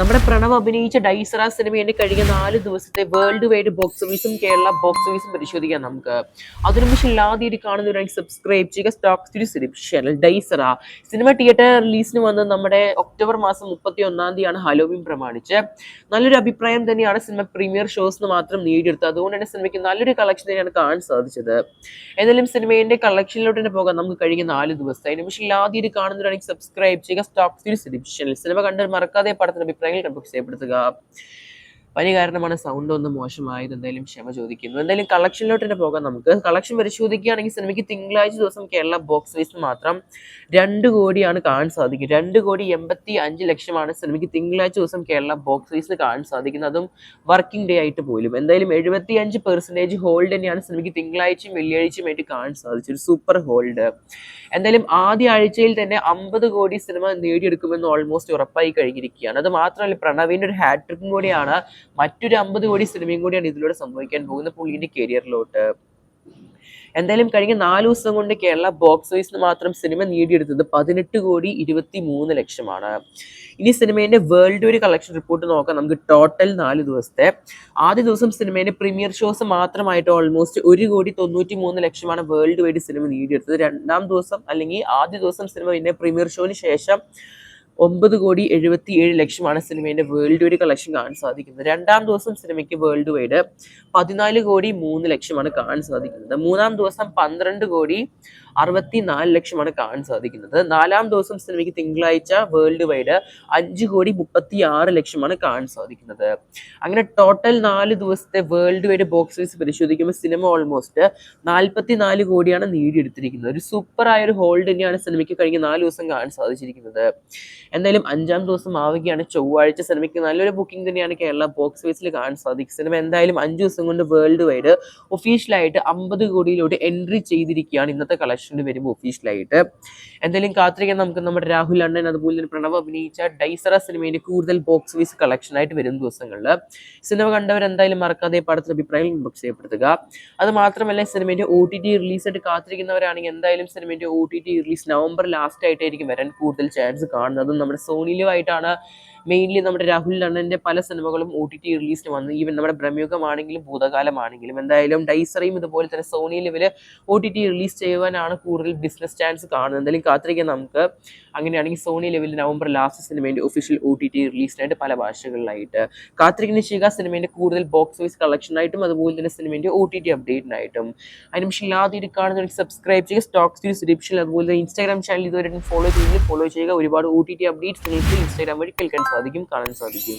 നമ്മുടെ പ്രണവ് അഭിനയിച്ച ഡൈസറ സിനിമയുടെ കഴിഞ്ഞ നാല് ദിവസത്തെ വേൾഡ് വൈഡ് ബോക്സ് ഓഫീസും കേരള ബോക്സ് ഓഫീസും പരിശോധിക്കാം നമുക്ക്. അതിനു മുമ്പ് ആദ്യമായിട്ട് കാണുന്നവരായി സബ്സ്ക്രൈബ് ചെയ്യുക. Stock cinema channel Dasara. Cinema theatre റിലീസിന് വന്ന് നമ്മുടെ ഒക്ടോബർ മാസം മുപ്പത്തി ഒന്നാം തീയതിയാണ് ഹലോവിൻ പ്രമാണിച്ച്. നല്ലൊരു അഭിപ്രായം തന്നെയാണ് സിനിമ പ്രീമിയർ ഷോസ് എന്ന് മാത്രം നേടിയെടുത്തത്. അതുകൊണ്ട് തന്നെ സിനിമയ്ക്ക് നല്ലൊരു കളക്ഷൻ തന്നെയാണ് കാണാൻ സാധിച്ചത്. ഏതായാലും സിനിമയുടെ കളക്ഷനിലോട്ട് തന്നെ പോകാം നമുക്ക് കഴിഞ്ഞ നാല് ദിവസം. അതിനു മുമ്പ് ആദ്യമായിട്ട് കാണുന്നവരാണെങ്കിൽ സബ്സ്ക്രൈബ് ചെയ്യുക. സ്റ്റോക്ക് സ്റ്റുഡിയോ ചാനൽ സിനിമ കണ്ട് മറക്കാതെ പടത്തിന്റെ ట్రయల్ డబ్బుకు సేపడుతుగా പനി കാരണമാണ് സൗണ്ട് ഒന്ന് മോശമായത്. എന്തായാലും ക്ഷമ ചോദിക്കുന്നു. എന്തായാലും കളക്ഷനിലോട്ട് തന്നെ പോകാം നമുക്ക്. കളക്ഷൻ പരിശോധിക്കുകയാണെങ്കിൽ സിനിമയ്ക്ക് തിങ്കളാഴ്ച ദിവസം കേരള ബോക്സ് ഓഫീസിൽ മാത്രം രണ്ട് കോടിയാണ് കാണാൻ സാധിക്കുക രണ്ട് കോടി എൺപത്തി അഞ്ച് ലക്ഷമാണ് സിനിമയ്ക്ക് തിങ്കളാഴ്ച ദിവസം കേരള ബോക്സ് ഓഫീസിൽ കാണാൻ സാധിക്കുന്നത്. അതും വർക്കിംഗ് ഡേ ആയിട്ട് പോലും. എന്തായാലും എഴുപത്തി അഞ്ച് പെർസെന്റേജ് ഹോൾഡ് തന്നെയാണ് സിനിമയ്ക്ക് തിങ്കളാഴ്ചയും വെള്ളിയാഴ്ചയും ആയിട്ട് കാണാൻ സാധിച്ചത്. ഒരു സൂപ്പർ ഹോൾഡ് എന്തായാലും ആദ്യ ആഴ്ചയിൽ തന്നെ അമ്പത് കോടി സിനിമ നേടിയെടുക്കുമെന്ന് ഓൾമോസ്റ്റ് ഉറപ്പായി കഴിഞ്ഞിരിക്കുകയാണ്. അത് മാത്രമല്ല പ്രണവിന്റെ ഒരു ഹാട്രിക്കും കൂടിയാണ് മറ്റൊരു അമ്പത് കോടി സിനിമയും കൂടിയാണ് ഇതിലൂടെ സംഭവിക്കാൻ പോകുന്നത് പുള്ളിന്റെ കരിയറിലോട്ട് എന്തായാലും കഴിഞ്ഞ നാല് ദിവസം കൊണ്ട് കേരള ബോക്സ് ഓഫീസിന് മാത്രം സിനിമ നേടിയെടുത്തത് പതിനെട്ട് കോടി ഇരുപത്തി മൂന്ന് ലക്ഷമാണ്. ഇനി സിനിമേന്റെ വേൾഡ് ഒരു കളക്ഷൻ റിപ്പോർട്ട് നോക്കാം. നമുക്ക് ടോട്ടൽ നാല് ദിവസത്തെ. ആദ്യ ദിവസം സിനിമേന്റെ പ്രീമിയർ ഷോസ് മാത്രമായിട്ട് ഓൾമോസ്റ്റ് ഒരു കോടി തൊണ്ണൂറ്റി മൂന്ന് ലക്ഷമാണ് വേൾഡ് വൈഡ് സിനിമ നേടിയെടുത്തത്. രണ്ടാം ദിവസം അല്ലെങ്കിൽ ആദ്യ ദിവസം സിനിമ പിന്നെ പ്രീമിയർ ഷോന് ശേഷം ഒമ്പത് കോടി എഴുപത്തി ഏഴ് ലക്ഷമാണ് സിനിമയുടെ വേൾഡ് വൈഡ് കളക്ഷൻ കാണാൻ സാധിക്കുന്നത്. രണ്ടാം ദിവസം സിനിമയ്ക്ക് വേൾഡ് വൈഡ് പതിനാല് കോടി മൂന്ന് ലക്ഷമാണ് കാണാൻ സാധിക്കുന്നത്. മൂന്നാം ദിവസം പന്ത്രണ്ട് കോടി അറുപത്തി നാല് ലക്ഷമാണ് കാണാൻ സാധിക്കുന്നത്. നാലാം ദിവസം സിനിമയ്ക്ക് തിങ്കളാഴ്ച വേൾഡ് വൈഡ് അഞ്ച് കോടി മുപ്പത്തി ആറ് ലക്ഷമാണ് കാണാൻ സാധിക്കുന്നത്. അങ്ങനെ ടോട്ടൽ നാല് ദിവസത്തെ വേൾഡ് വൈഡ് ബോക്സ് ഓഫീസ് പരിശോധിക്കുമ്പോൾ സിനിമ ഓൾമോസ്റ്റ് നാൽപ്പത്തി നാല് കോടിയാണ് നേടിയെടുത്തിരിക്കുന്നത്. ഒരു സൂപ്പർ ആയ ഒരു ഹോൾഡ് തന്നെയാണ് സിനിമയ്ക്ക് കഴിഞ്ഞ നാല് ദിവസം കാണാൻ സാധിച്ചിരിക്കുന്നത്. എന്തായാലും അഞ്ചാം ദിവസം ആവുകയാണ്. ചൊവ്വാഴ്ച സിനിമയ്ക്ക് നല്ലൊരു ബുക്കിംഗ് തന്നെയാണ് കേരള ബോക്സ് ഓഫീസിൽ കാണാൻ സാധിക്കും സിനിമ എന്തായാലും അഞ്ച് ദിവസം കൊണ്ട് വേൾഡ് വൈഡ് ഒഫീഷ്യലായിട്ട് അമ്പത് കോടിയിലോട്ട് എൻട്രി ചെയ്തിരിക്കുകയാണ് ഇന്നത്തെ കളക്ഷനിൽ വരുമ്പോൾ ഒഫീഷ്യലായിട്ട് എന്തായാലും കാത്തിരിക്കാൻ നമുക്ക് നമ്മുടെ രാഹുൽ അണ്ണൻ അതുപോലെ തന്നെ പ്രണവ് അഭിനയിച്ച ഡൈസറ സിനിമയുടെ കൂടുതൽ ബോക്സ് ഓഫീസ് കളക്ഷൻ ആയിട്ട് വരും ദിവസങ്ങളിൽ സിനിമ കണ്ടവർ എന്തായാലും മറക്കാതെ പടത്തിൽ അഭിപ്രായം ഇൻബോക്സ് ചെയ്യപ്പെടുത്തുക. അത് മാത്രമല്ല സിനിമയുടെ ഒ ടി ടി റിലീസായിട്ട് കാത്തിരിക്കുന്നവരാണെങ്കിൽ എന്തായാലും സിനിമയുടെ O T T release November last ആയിട്ടായിരിക്കും വരാൻ കൂടുതൽ ചാൻസ് കാണുന്നത്. നമ്മുടെ സോണിയിലുമായിട്ടാണ് മെയിൻലി നമ്മുടെ രാഹുൽ അണ്ണന്റെ പല സിനിമകളും ഒ ടി ടി റിലീസിന് വന്നു. ഈവൻ നമ്മുടെ ബ്രഹ്മയുഗമാണെങ്കിലും ഭൂതകാലമാണെങ്കിലും. എന്തായാലും ഡൈസറയും ഇതുപോലെ തന്നെ Sony LIV O T T release ചെയ്യുവാനാണ് കൂടുതൽ ബിസിനസ് ചാൻസ് കാണുന്നത്. എന്തായാലും കാത്തിരിക്കാൻ നമുക്ക്. അങ്ങനെയാണെങ്കിൽ സോണി ലെവലിൽ നവംബർ ലാസ്റ്റ് സിനിമേന്റെ ഒഫീഷ്യൽ ഒ ടി ടി റിലീസിനായിട്ട് പല ഭാഷകളിലായിട്ട് കാത്തിരിക്കുന്ന ചെയ്യുക സിനിമേന്റെ കൂടുതൽ ബോക്സ് ഓഫീസ് കളക്ഷനായിട്ടും അതുപോലെ തന്നെ സിനിമേന്റെ ഒ ടി ടി അപ്ഡേറ്റിനായിട്ടും അതിന് പക്ഷേ ഇത് സബ്സ്ക്രൈബ് ചെയ്യുക. സ്റ്റോക്സ് ഡിസ്ക്രിപ്ഷൻ അതുപോലെ ഇൻസ്റ്റാഗ്രാം ചാനൽ ഇതുവരെ ഫോളോ ചെയ്യുന്നത് ഫോളോ ചെയ്യുക. ഒരുപാട് ഒ ടി ടി അപ്ഡേറ്റ്സ് നിങ്ങൾക്ക് ഇൻസ്റ്റാഗ്രാം വഴി കേൾക്കാൻ സാധിക്കും കാണാൻ സാധിക്കും.